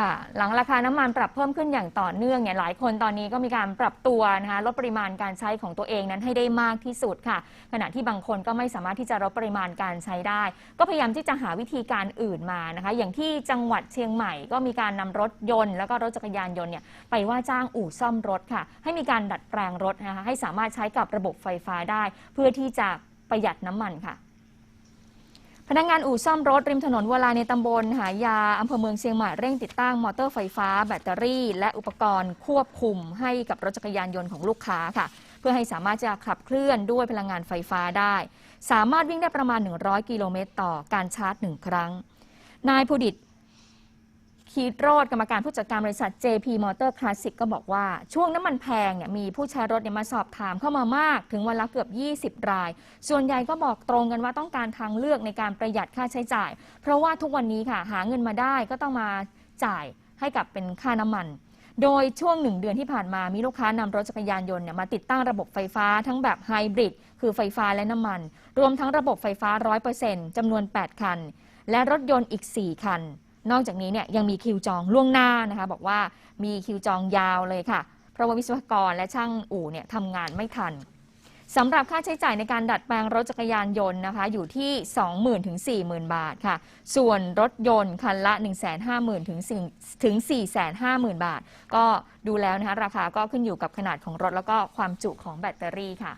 ค่ะ หลังราคาน้ำมันปรับเพิ่มขึ้นอย่างต่อเนื่องเนี่ยหลายคนตอนนี้ก็มีการปรับตัวนะคะลดปริมาณการใช้ของตัวเองนั้นให้ได้มากที่สุดค่ะ ขณะที่บางคนก็ไม่สามารถที่จะลดปริมาณการใช้ได้ ก็พยายามที่จะหาวิธีการอื่นมานะคะ อย่างที่จังหวัดเชียงใหม่ก็มีการนำรถยนต์ แล้วก็รถจักรยานยนต์เนี่ยไปว่าจ้างอู่ซ่อมรถค่ะ ให้มีการดัดแปลงรถนะคะให้สามารถใช้กับระบบไฟฟ้าได้ เพื่อที่จะประหยัดน้ำมันค่ะ พนักงานอู่ซ่อมรถริมถนนเวลาในตำบลหายาอำเภอเมืองเชียงใหม่เร่งติดตั้งมอเตอร์ไฟฟ้า แบตเตอรี่ และอุปกรณ์ควบคุมให้กับรถจักรยานยนต์ของลูกค้าค่ะ เพื่อให้สามารถจะขับเคลื่อนด้วยพลังงานไฟฟ้าได้ สามารถวิ่งได้ประมาณ 100 กิโลเมตรต่อการชาร์จหนึ่งครั้ง นายผู้ดิต คีดโรดกรรมการผู้จัดการบริษัท JP Motor Classic ก็บอกว่า ช่วงน้ำมันแพงเนี่ยมีผู้ใช้รถเนี่ยมาสอบถามเข้ามามาก ถึงวันละเกือบ 20 ราย ส่วนใหญ่ก็บอกตรงกันว่าต้องการทางเลือกในการประหยัดค่าใช้จ่าย เพราะว่าทุกวันนี้ค่ะ หาเงินมาได้ก็ต้องมาจ่ายให้กับเป็นค่าน้ำมัน โดยช่วงหนึ่งเดือนที่ผ่านมามีลูกค้านำรถจักรยานยนต์เนี่ยมาติดตั้งระบบไฟฟ้าทั้งแบบไฮบริดคือไฟฟ้าและน้ำมัน รวมทั้งระบบไฟฟ้า 100%จำนวน 8 คัน และรถยนต์อีก 4 คัน นอกจากนี้เนี่ยยังมีคิวจองล่วงหน้านะคะ บอกว่ามีคิวจองยาวเลยค่ะ เพราะว่าวิศวกรและช่างอู่เนี่ยทำงานไม่ทันสำหรับค่าใช้จ่ายในการดัดแปลงรถจักรยานยนต์นะคะ อยู่ที่ 20,000ถึง40,000 บาทค่ะ ส่วนรถยนต์คันละ 150,000ถึง4ถึง450,000 บาท ก็ดูแล้วนะคะราคาก็ขึ้นอยู่กับขนาดของรถแล้วก็ความจุของแบตเตอรี่ค่ะ